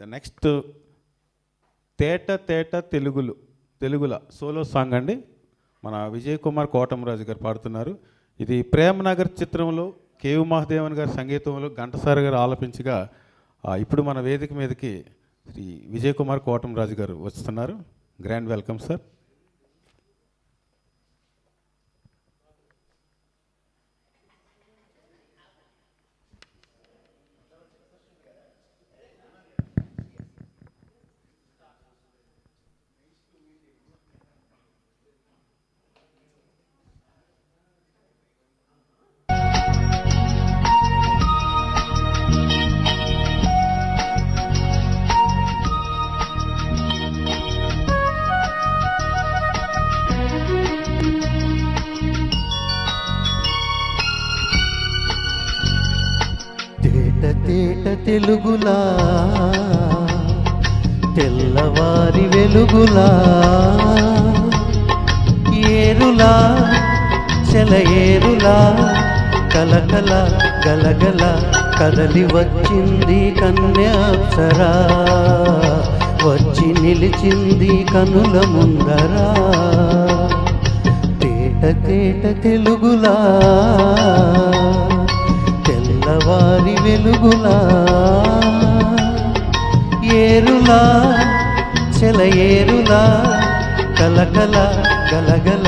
The next తేట తేట తెలుగులు తెలుగుల solo song అండి. మన విజయ్ కుమార్ కోటమరాజు గారు పాడుతున్నారు. ఇది ప్రేమనగర్ చిత్రంలో కేవి మహాదేవన్ గారి సంగీతంలో ఘంటసారి గారు ఆలపించగా ఇప్పుడు మన వేదిక మీదకి శ్రీ విజయ్ కుమార్ కోటమరాజు గారు వస్తున్నారు. Grand welcome sir. తేట తెలుగులా తెల్లవారి వెలుగులా ఏరులా చెలయేరులా కలకల గలగల కదలి వచ్చింది కన్యాప్సరా వచ్చి నిలిచింది కనుల ముందరా. తేట తేట తెలుగులా కులా ఏరులా చెల ఏరులా కలకల గలగల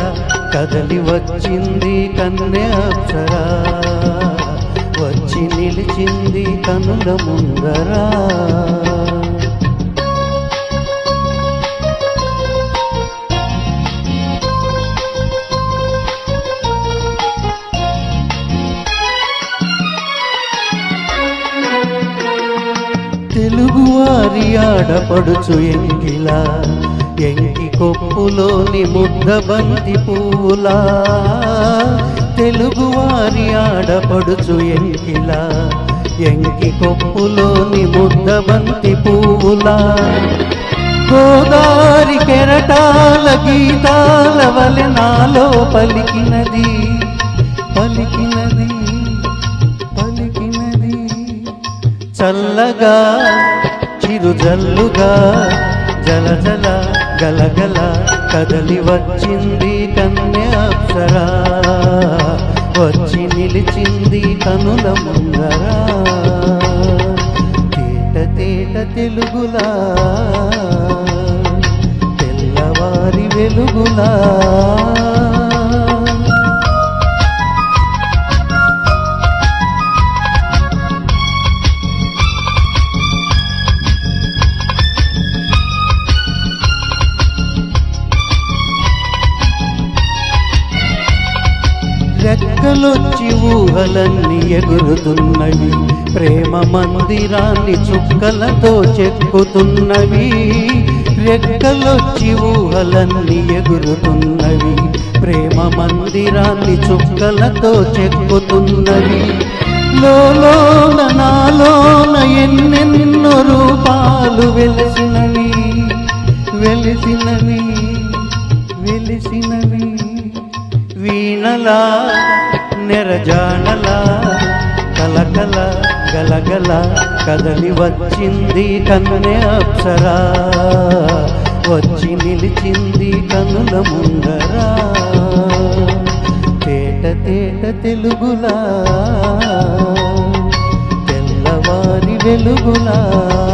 కదలి వచ్చింది కన్యాప్సరా వచ్చి నిలిచింది కనుల ముందరా. పొరుగువారి ఆడపడుచు ఎంగిలా ఎంకి కొప్పులోని ముద్ద బంతి పువ్వులా. తెలుగువారి ఆడపడుచు ఎంకిలా ఎంకి కొప్పులోని ముద్ద బంతి పువ్వులా. గోదారి కెరటాల గీతాల వలె నాలో పలికినది పలికినది పలికినది. చల్లగా చిరుజల్లుగా జల జల గలగల కదలి వచ్చింది కన్యాప్సరా వచ్చి నిలిచింది కనుల ముందరా. తేట తేట తెలుగులా తెల్లవారి వెలుగులా. రెక్కలొచ్చి ఊహలన్నీ ఎగురుతున్నవి. ప్రేమ మందిరాన్ని చుక్కలతో చెక్కుతున్నవి. రెక్కలొచ్చి ఊహలన్నీ ఎగురుతున్నవి. ప్రేమ మందిరాన్ని చుక్కలతో చెక్కుతున్నవి. లోలోన నాలోన ఎన్నెన్నో రూపాలు వెలిసినవి. వెలిసినవి వెలిసినవి. వీణలా నెరజానలా కలకల గలగల కదలి వచ్చింది కన్నే అప్సరా. వచ్చి నిలిచింది కనుల ముందరా. తేట తేట తెలుగులా తెల్లవారి వెలుగులా.